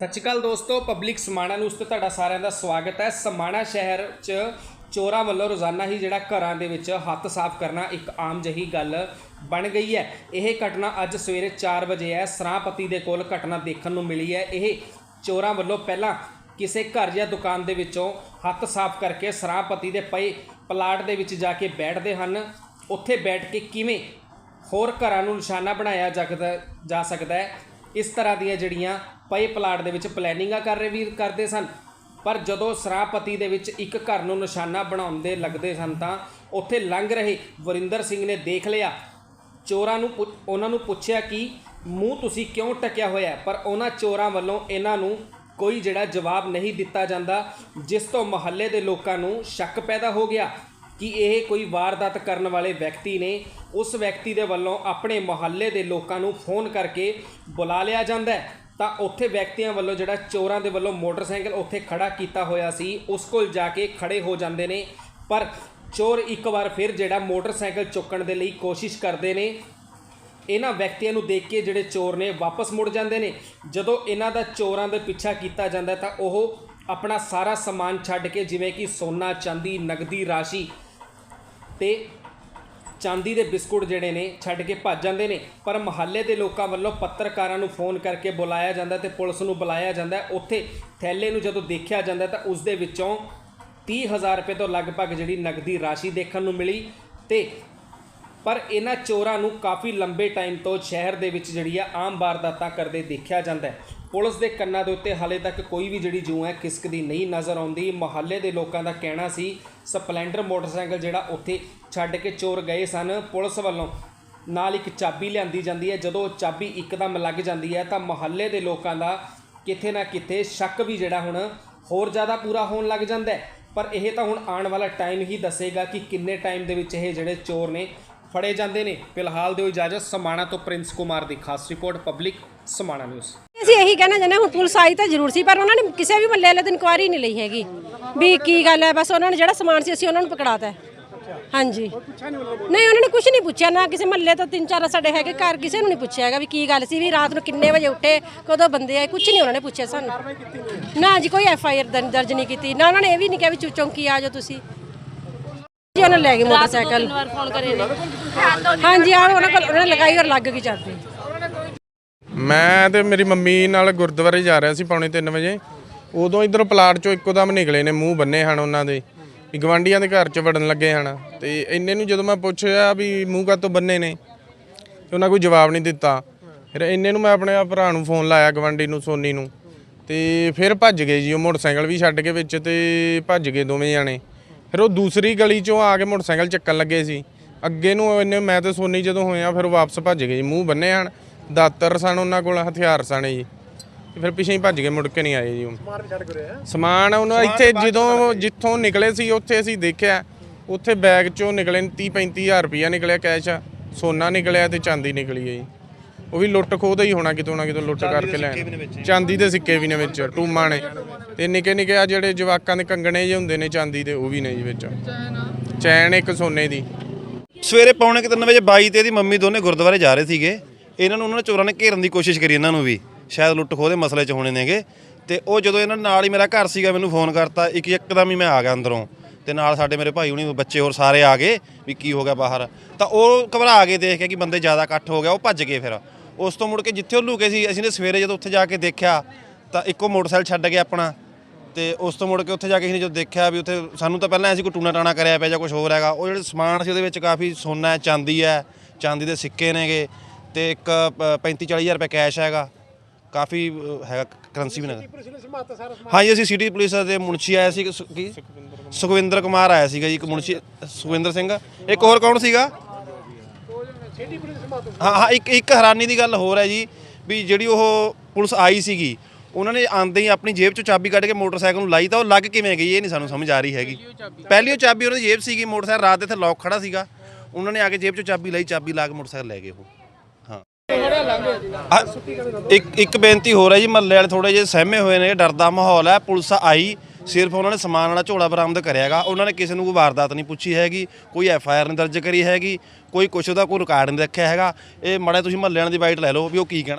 ਸਤਿ ਸ਼੍ਰੀ ਅਕਾਲ ਦੋਸਤੋ, public Samana news ਤੇ ਤੁਹਾਡਾ ਸਾਰਿਆਂ ਦਾ ਸਵਾਗਤ ਹੈ। ਸਮਾਣਾ ਸ਼ਹਿਰ 'ਚ ਚੋਰਾਂ ਵੱਲੋਂ ਰੋਜ਼ਾਨਾ ਹੀ ਜਿਹੜਾ ਘਰਾਂ ਦੇ ਵਿੱਚ ਹੱਥ ਸਾਫ਼ ਕਰਨਾ ਇੱਕ ਆਮ ਜਹੀ ਗੱਲ ਬਣ ਗਈ ਹੈ। ਇਹ ਘਟਨਾ ਅੱਜ ਸਵੇਰੇ 4 ਵਜੇ ਹੈ। ਸਰਾਪਤੀ ਦੇ ਕੋਲ ਘਟਨਾ ਦੇਖਣ ਨੂੰ ਮਿਲੀ ਹੈ। ਇਹ ਚੋਰਾਂ ਵੱਲੋਂ ਪਹਿਲਾਂ ਕਿਸੇ ਘਰ ਜਾਂ ਦੁਕਾਨ ਦੇ ਵਿੱਚੋਂ ਹੱਥ ਸਾਫ਼ ਕਰਕੇ ਸਰਾਪਤੀ ਦੇ ਪਏ ਪਲਾਟ ਦੇ ਵਿੱਚ ਜਾ ਕੇ ਬੈਠਦੇ ਹਨ। ਉੱਥੇ ਬੈਠ ਕੇ ਕਿਵੇਂ ਹੋਰ ਘਰਾਂ ਨੂੰ ਨਿਸ਼ਾਨਾ ਬਣਾਇਆ ਸਕਦਾ ਜਾ ਸਕਦਾ ਹੈ? ਇਸ ਤਰ੍ਹਾਂ ਦੀਆਂ ਜਿਹੜੀਆਂ ਪਏ ਪਲਾਟ ਦੇ ਵਿੱਚ ਪਲੈਨਿੰਗਾਂ ਕਰ ਰਹੇ ਵੀਰ ਕਰਦੇ ਸਨ। ਪਰ ਜਦੋਂ ਸਰਾਪਤੀ ਦੇ ਵਿੱਚ ਇੱਕ ਘਰ ਨੂੰ ਨਿਸ਼ਾਨਾ ਬਣਾਉਂਦੇ ਲੱਗਦੇ ਸਨ ਤਾਂ ਉੱਥੇ ਲੰਘ ਰਹੇ ਵਰਿੰਦਰ ਸਿੰਘ ਨੇ ਦੇਖ ਲਿਆ। ਚੋਰਾਂ ਨੂੰ ਪੁੱਛ- ਉਹਨਾਂ ਨੂੰ ਪੁੱਛਿਆ ਕਿ ਮੂੰਹ ਤੁਸੀਂ ਕਿਉਂ ਟਕਿਆ ਹੋਇਆ ਪਰ ਉਹਨਾਂ ਚੋਰਾਂ ਵੱਲੋਂ ਇਹਨਾਂ ਨੂੰ ਕੋਈ ਜਿਹੜਾ ਜਵਾਬ ਨਹੀਂ ਦਿੱਤਾ ਜਾਂਦਾ, ਜਿਸ ਤੋਂ ਮਹੱਲੇ ਦੇ ਲੋਕਾਂ ਨੂੰ ਸ਼ੱਕ ਪੈਦਾ ਹੋ ਗਿਆ। ਕਿ ਇਹ ਕੋਈ ਵਾਰਦਾਤ ਕਰਨ ਵਾਲੇ ਵਿਅਕਤੀ ਨੇ, ਉਸ ਵਿਅਕਤੀ ਦੇ ਵੱਲੋਂ ਆਪਣੇ ਮੁਹੱਲੇ ਦੇ ਲੋਕਾਂ ਨੂੰ ਫੋਨ ਕਰਕੇ ਬੁਲਾ ਲਿਆ ਜਾਂਦਾ ਹੈ। ਤਾਂ ਉੱਥੇ ਵਿਅਕਤੀਆਂ ਵੱਲੋਂ ਜਿਹੜਾ ਚੋਰਾਂ ਦੇ ਵੱਲੋਂ ਮੋਟਰਸਾਈਕਲ ਉੱਥੇ ਖੜਾ ਕੀਤਾ ਹੋਇਆ ਸੀ, ਉਸ ਕੋਲ ਜਾ ਕੇ ਖੜੇ ਹੋ ਜਾਂਦੇ ਨੇ। ਪਰ ਚੋਰ ਇੱਕ ਵਾਰ ਫਿਰ ਜਿਹੜਾ ਮੋਟਰਸਾਈਕਲ ਚੁੱਕਣ ਦੇ ਲਈ ਕੋਸ਼ਿਸ਼ ਕਰਦੇ ਨੇ, ਇਹਨਾਂ ਵਿਅਕਤੀਆਂ ਨੂੰ ਦੇਖ ਕੇ ਜਿਹੜੇ ਚੋਰ ਨੇ ਵਾਪਸ ਮੁੜ ਜਾਂਦੇ ਨੇ। ਜਦੋਂ ਇਹਨਾਂ ਦਾ ਚੋਰਾਂ ਦੇ ਪਿੱਛਾ ਕੀਤਾ ਜਾਂਦਾ ਤਾਂ ਉਹ ਆਪਣਾ ਸਾਰਾ ਸਮਾਨ ਛੱਡ ਕੇ ਜਿਵੇਂ ਕਿ ਸੋਨਾ, ਚਾਂਦੀ, ਨਗਦੀ, ਰਾਸ਼ੀ ਤੇ ਚਾਂਦੀ ਦੇ ਬਿਸਕੁਟ ਜਿਹੜੇ ਨੇ ਛੱਡ ਕੇ ਭੱਜ ਜਾਂਦੇ ਨੇ। ਪਰ ਮਹੱਲੇ ਦੇ ਲੋਕਾਂ ਵੱਲੋਂ ਪੱਤਰਕਾਰਾਂ ਨੂੰ ਫੋਨ ਕਰਕੇ ਬੁਲਾਇਆ ਜਾਂਦਾ ਤੇ ਪੁਲਿਸ ਨੂੰ ਬੁਲਾਇਆ ਜਾਂਦਾ। ਉੱਥੇ ਥੈਲੇ ਨੂੰ ਜਦੋਂ ਦੇਖਿਆ ਜਾਂਦਾ ਤਾਂ ਉਸ ਦੇ ਵਿੱਚੋਂ 30000 ਰੁਪਏ ਤੋਂ ਲਗਭਗ ਜਿਹੜੀ ਨਗਦੀ ਰਾਸ਼ੀ ਦੇਖਣ ਨੂੰ ਮਿਲੀ ਤੇ ਪਰ ਇਹਨਾਂ ਚੋਰਾਂ ਨੂੰ ਕਾਫੀ ਲੰਬੇ ਟਾਈਮ ਤੋਂ ਸ਼ਹਿਰ ਦੇ ਵਿੱਚ ਜਿਹੜੀ ਆ ਆਮ ਵਾਰਦਾਤਾਂ ਕਰਦੇ ਦੇਖਿਆ ਜਾਂਦਾ ਹੈ। ਪੁਲਿਸ ਦੇ ਕੰਨਾਂ ਦੇ ਉੱਤੇ ਹਾਲੇ ਤੱਕ ਕੋਈ ਵੀ ਜਿਹੜੀ ਜੂੰ ਹੈ, ਖਿਸਕਦੀ ਨਹੀਂ ਨਜ਼ਰ ਆਉਂਦੀ। ਮੁਹੱਲੇ ਦੇ ਲੋਕਾਂ ਦਾ ਕਹਿਣਾ ਸੀ ਸਪਲੈਂਡਰ ਮੋਟਰਸਾਈਕਲ ਜਿਹੜਾ ਉੱਥੇ ਛੱਡ ਕੇ ਚੋਰ ਗਏ ਸਨ। ਪੁਲਿਸ ਵੱਲੋਂ ਨਾਲ ਇੱਕ ਚਾਬੀ ਲਿਆਂਦੀ ਜਾਂਦੀ ਹੈ। ਜਦੋਂ ਉਹ ਚਾਬੀ ਇੱਕਦਮ ਲੱਗ ਜਾਂਦੀ ਹੈ ਤਾਂ ਮੁਹੱਲੇ ਦੇ ਲੋਕਾਂ ਦਾ ਕਿਤੇ ਨਾ ਕਿਤੇ ਸ਼ੱਕ ਵੀ ਜਿਹੜਾ ਹੁਣ ਹੋਰ ਜ਼ਿਆਦਾ ਪੂਰਾ ਹੋਣ ਲੱਗ ਜਾਂਦਾ ਹੈ। ਪਰ ਇਹ ਤਾਂ ਹੁਣ ਆਉਣ ਵਾਲਾ ਟਾਈਮ ਹੀ ਦੱਸੇਗਾ ਕਿ ਕਿੰਨੇ ਟਾਈਮ ਦੇ ਵਿੱਚ ਇਹ ਜਿਹੜੇ ਚੋਰ ਨੇ ਫੜੇ ਜਾਂਦੇ ਨੇ। ਫਿਲਹਾਲ ਦਿਓ ਇਜਾਜ਼ਤ, ਸਮਾਣਾ ਤੋਂ ਪ੍ਰਿੰਸ ਕੁਮਾਰ ਦੀ ਖਾਸ ਰਿਪੋਰਟ, ਪਬਲਿਕ ਸਮਾਣਾ ਨਿਊਜ਼। ਅਸੀਂ ਇਹੀ ਕਹਿਣਾ ਚਾਹੁੰਦੇ ਹੁਣ ਪੁਲਿਸ ਆਈ ਤਾਂ ਜ਼ਰੂਰ ਸੀ ਪਰ ਉਹਨਾਂ ਨੇ ਕਿਸੇ ਵੀ ਮੱਲੇ ਵਾਲੇ ਦੀ ਇਨਕੁਆਇਰੀ ਨਹੀਂ ਲਈ ਹੈਗੀ। ਵੀ ਕੀ ਗੱਲ ਹੈ ਬਸ ਉਹਨਾਂ ਨੇ ਜਿਹੜਾ ਸਮਾਨ ਸੀ ਅਸੀਂ ਉਹਨਾਂ ਨੂੰ ਪਕੜਾਤਾ ਹਾਂਜੀ। ਨਹੀਂ ਉਹਨਾਂ ਨੇ ਕੁਝ ਨਹੀਂ ਪੁੱਛਿਆ ਨਾ ਕਿਸੇ ਮੱਲੇ ਤੋਂ ਤਿੰਨ ਚਾਰ ਸਾਡੇ ਹੈਗੇ ਘਰ ਕਿਸੇ ਨੂੰ ਨਹੀਂ ਪੁੱਛਿਆ ਹੈਗਾ ਵੀ ਕੀ ਗੱਲ ਸੀ ਵੀ ਰਾਤ ਨੂੰ ਕਿੰਨੇ ਵਜੇ ਉੱਠੇ ਕਦੋਂ ਬੰਦੇ ਆਏ ਕੁਝ ਨਹੀਂ ਉਹਨਾਂ ਨੇ ਪੁੱਛਿਆ ਸਾਨੂੰ। ਨਾ ਜੀ ਕੋਈ ਐਫ ਆਈ ਆਰ ਦਰਜ ਨਹੀਂ ਕੀਤੀ ਨਾ ਉਹਨਾਂ ਨੇ ਇਹ ਵੀ ਨਹੀਂ ਕਿਹਾ ਵੀ ਚੌਂਕੀ ਆ ਜਾਓ ਤੁਸੀਂ। ਜੀ ਉਹਨਾਂ ਲੈ ਗਏ ਮੋਟਰਸਾਈਕਲ। ਹਾਂਜੀ ਆ ਉਹਨਾਂ ਕੋਲ ਉਹਨਾਂ ਨੇ ਲਗਾਈ ਔਰ ਲੱਗ ਗਈ ਚਾਬੀ ਮੈਂ ਤੇ ਮੇਰੀ ਮੰਮੀ ਨਾਲ ਗੁਰਦੁਆਰੇ ਜਾ ਰਿਹਾ ਸੀ ਪੌਣੇ 3 ਵਜੇ। ਉਦੋਂ ਇਧਰੋਂ ਪਲਾਟ ਚੋਂ ਇੱਕੋ ਦਮ ਨਿਕਲੇ ਨੇ, ਮੂੰਹ ਬੰਨੇ ਹਨ ਉਹਨਾਂ ਦੇ। ਵੀ ਗਵਾਂਡੀਆਂ ਦੇ ਘਰ ਚ ਵੜਨ ਲੱਗੇ ਹਨ। ਤੇ ਇੰਨੇ ਨੂੰ ਜਦੋਂ ਮੈਂ ਪੁੱਛਿਆ ਵੀ ਮੂੰਹ ਕਾਤੋਂ ਬੰਨੇ ਨੇ, ਤੇ ਉਹਨਾਂ ਕੋਈ ਜਵਾਬ ਨਹੀਂ ਦਿੱਤਾ। ਫਿਰ ਇੰਨੇ ਨੂੰ ਮੈਂ ਆਪਣੇ ਭਰਾ ਨੂੰ ਫੋਨ ਲਾਇਆ ਗਵਾਂਡੀ ਨੂੰ, ਸੋਨੀ ਨੂੰ। ਤੇ ਫਿਰ ਭੱਜ ਗਏ ਜੀ, ਉਹ ਮੋਟਰਸਾਈਕਲ ਵੀ ਛੱਡ ਕੇ ਵਿੱਚ ਤੇ ਭੱਜ ਗਏ ਦੋਵੇਂ ਜਾਣੇ। ਫਿਰ ਉਹ ਦੂਸਰੀ ਗਲੀ ਚੋਂ ਆ ਕੇ ਮੋਟਰਸਾਈਕਲ ਚੱਕਣ ਲੱਗੇ ਸੀ। ਅੱਗੇ ਨੂੰ ਇੰਨੇ ਮੈਂ ਤੇ ਸੋਨੀ ਜਦੋਂ ਹੋਇਆ ਫਿਰ ਉਹ ਵਾਪਸ ਭੱਜ ਗਏ ਜੀ, ਮੂੰਹ ਬੰਨੇ ਹਨ। ਦਾਤਰ ਸਨ ਉਹਨਾਂ ਕੋਲ ਹਥਿਆਰ ਸਨ ਜੀ। ਤੇ ਫਿਰ ਪਿੱਛੇ ਹੀ ਭੱਜ ਗਏ ਮੁੜ ਕੇ ਨਹੀਂ ਆਏ ਜੀ ਉਹ। ਸਮਾਨ ਉਹਨਾਂ ਇੱਥੇ ਜਦੋਂ ਜਿੱਥੋਂ ਨਿਕਲੇ ਸੀ ਉੱਥੇ ਅਸੀਂ ਦੇਖਿਆ ਉੱਥੇ ਬੈਗ ਚੋਂ ਨਿਕਲੇ 30 35000 ਰੁਪਇਆ ਨਿਕਲਿਆ ਕੈਸ਼ ਸੋਨਾ ਨਿਕਲਿਆ ਤੇ ਚਾਂਦੀ ਨਿਕਲੀ ਹੈ ਜੀ। ਉਹ ਵੀ ਲੁੱਟ ਖੋਹ ਦਾ ਹੀ ਹੋਣਾ ਕਿਤੋਂ ਨਾ ਕਿਤੋਂ ਲੁੱਟ ਕਰਕੇ ਲੈਣ। ਚਾਂਦੀ ਦੇ ਸਿੱਕੇ ਵੀ ਨੇ ਵਿੱਚ ਟੂਮਾਂ ਨੇ। ਤੇ ਨਿੱਕੇ ਨਿੱਕੇ ਆ ਜਿਹੜੇ ਜਵਾਕਾਂ ਦੇ ਕੰਗਣੇ ਜਿਹੇ ਹੁੰਦੇ ਨੇ ਚਾਂਦੀ ਦੇ ਉਹ ਵੀ ਨੇ ਜੀ ਵਿੱਚ। ਚੈਨ ਇੱਕ ਸੋਨੇ ਦੀ। ਸਵੇਰੇ ਪੌਣੇ ਕੁ ਤਿੰਨ ਵਜੇ ਬਾਈ ਤੇ ਇਹਦੀ ਮੰਮੀ ਦੋਨੇ ਗੁਰਦੁਆਰੇ ਜਾ ਰਹੇ ਸੀਗੇ। ਇਹਨਾਂ ਨੂੰ ਉਹਨਾਂ ਨੇ ਚੋਰਾਂ ਨੇ ਘੇਰਨ ਦੀ ਕੋਸ਼ਿਸ਼ ਕਰੀ ਇਹਨਾਂ ਨੂੰ ਵੀ। ਸ਼ਾਇਦ ਲੁੱਟ ਖੋਹ ਦੇ ਮਸਲੇ 'ਚ ਹੋਣੇ ਨੇਗੇ। ਤੇ ਉਹ ਜਦੋਂ ਇਹਨਾਂ ਨਾਲ ਹੀ ਮੇਰਾ ਘਰ ਸੀਗਾ, ਮੈਨੂੰ ਫੋਨ ਕਰਤਾ, ਇੱਕ ਇੱਕਦਮ ਹੀ ਮੈਂ ਆ ਗਿਆ ਅੰਦਰੋਂ। ਤੇ ਨਾਲ ਸਾਡੇ ਮੇਰੇ ਭਾਈ ਹੁਣੀ, ਬੱਚੇ ਹੋਰ ਸਾਰੇ ਆ ਗਏ ਵੀ ਕੀ ਹੋ ਗਿਆ ਬਾਹਰ। ਤਾਂ ਉਹ ਘਬਰਾ ਕੇ ਦੇਖ ਕੇ ਕਿ ਬੰਦੇ ਜ਼ਿਆਦਾ ਇਕੱਠ ਹੋ ਗਿਆ, ਉਹ ਭੱਜ ਗਏ ਫਿਰ। ਉਸ ਤੋਂ ਮੁੜ ਕੇ ਜਿੱਥੇ ਉਹ ਲੁਕੇ ਸੀ, ਅਸੀਂ ਨੇ ਸਵੇਰੇ ਜਦੋਂ ਉੱਥੇ ਜਾ ਕੇ ਦੇਖਿਆ, ਤਾਂ ਇੱਕੋ ਮੋਟਰਸਾਈਕਲ ਛੱਡ ਗਿਆ ਆਪਣਾ। ਤੇ ਉਸ ਤੋਂ ਮੁੜ ਕੇ ਉੱਥੇ ਜਾ ਕੇ ਅਸੀਂ ਜਦੋਂ ਦੇਖਿਆ ਵੀ ਉੱਥੇ ਸਾਨੂੰ ਤਾਂ ਪਹਿਲਾਂ ਐਸੀ ਕੋਈ ਟੂਣਾ ਟਾਣਾ ਕਰਿਆ ਪਿਆ ਜਾਂ ਕੁਝ ਹੋਰ ਹੈਗਾ। ਉਹ ਜਿਹੜੇ ਸਮਾਨ ਸੀ ਉਹਦੇ ਵਿੱਚ ਕਾਫੀ ਸੋਨਾ ਹੈ, ਚਾਂਦੀ ਹੈ, ਚਾਂਦੀ ਦੇ ਸਿੱਕੇ ਨੇਗੇ। ਤੇ ਇੱਕ 35 40000 ਰੁਪਏ ਕੈਸ਼ ਹੈਗਾ। ਕਾਫੀ ਹੈਗਾ ਕਰੰਸੀ ਵੀ ਨੇਗਾ ਹਾਂਜੀ ਅਸੀਂ ਸਿਟੀ ਪੁਲਿਸ ਦੇ ਮੁਨਸ਼ੀ ਆਇਆ ਸੀ ਕੀ? ਸੁਖਵਿੰਦਰ ਕੁਮਾਰ ਆਇਆ ਸੀਗਾ ਜੀ ਇੱਕ ਮੁਨਸ਼ੀ ਸੁਖਵਿੰਦਰ ਸਿੰਘ। ਇੱਕ ਹੋਰ ਕੌਣ ਸੀਗਾ? ਹਾਂ ਹਾਂ ਇੱਕ ਇੱਕ ਹੈਰਾਨੀ ਦੀ ਗੱਲ ਹੋਰ ਹੈ ਜੀ ਵੀ ਜਿਹੜੀ ਉਹ ਪੁਲਿਸ ਆਈ ਸੀਗੀ ਉਹਨਾਂ ਨੇ ਆਂਦੇ ਹੀ ਆਪਣੀ ਜੇਬ ਚੋਂ ਚਾਬੀ ਕੱਢ ਕੇ ਮੋਟਰਸਾਈਕਲ ਨੂੰ ਲਾਈ ਤਾਂ ਉਹ ਲੱਗ ਕਿਵੇਂ ਗਈ ਇਹ ਨਹੀਂ ਸਾਨੂੰ ਸਮਝ ਆ ਰਹੀ ਹੈਗੀ। ਪਹਿਲੀ ਉਹ ਚਾਬੀ ਉਹਨਾਂ ਦੀ ਜੇਬ ਸੀਗੀ ਮੋਟਰਸਾਈਕਲ ਰਾਤ ਦੇ ਇੱਥੇ ਲੌਕ ਖੜਾ ਸੀਗਾ। ਉਹਨਾਂ ਨੇ ਆ ਕੇ ਜੇਬ ਚੋਂ ਚਾਬੀ ਲਈ ਚਾਬੀ ਲਾ ਕੇ ਮੋਟਰਸਾਈਕਲ ਲੈ ਗਏ ਉਹ। ਇੱਕ ਇੱਕ ਬੇਨਤੀ ਹੋਰ ਹੈ ਜੀ, ਮਹੱਲੇ ਵਾਲੇ ਥੋੜੇ ਜਿਹੇ ਸਹਿਮੇ ਹੋਏ ਨੇ, ਡਰ ਦਾ ਮਾਹੌਲ ਹੈ, ਪੁਲਿਸ ਆਈ, ਸਿਰਫ ਉਹਨਾਂ ਨੇ ਸਮਾਨ ਵਾਲਾ ਝੋਲਾ ਬਰਾਮਦ ਕਰਿਆਗਾ ਉਹਨਾਂ ਨੇ ਕਿਸੇ ਨੂੰ ਕੋਈ ਵਾਰਦਾਤ ਨਹੀਂ ਪੁੱਛੀ ਹੈਗੀ, ਕੋਈ ਐਫ ਆਈ ਆਰ ਨਹੀਂ ਦਰਜ ਕਰੀ ਹੈਗੀ, ਕੋਈ ਕੁਛ ਉਹਦਾ ਕੋਈ ਰਿਕਾਰਡ ਨਹੀਂ ਰੱਖਿਆ ਹੈਗਾ। ਇਹ ਮੜਾ ਤੁਸੀਂ ਮਹੱਲੇ ਵਾਲਿਆਂ ਦੀ ਬਾਈਟ ਲੈ ਲਓ ਵੀ ਉਹ ਕੀ ਕਹਿਣਾ।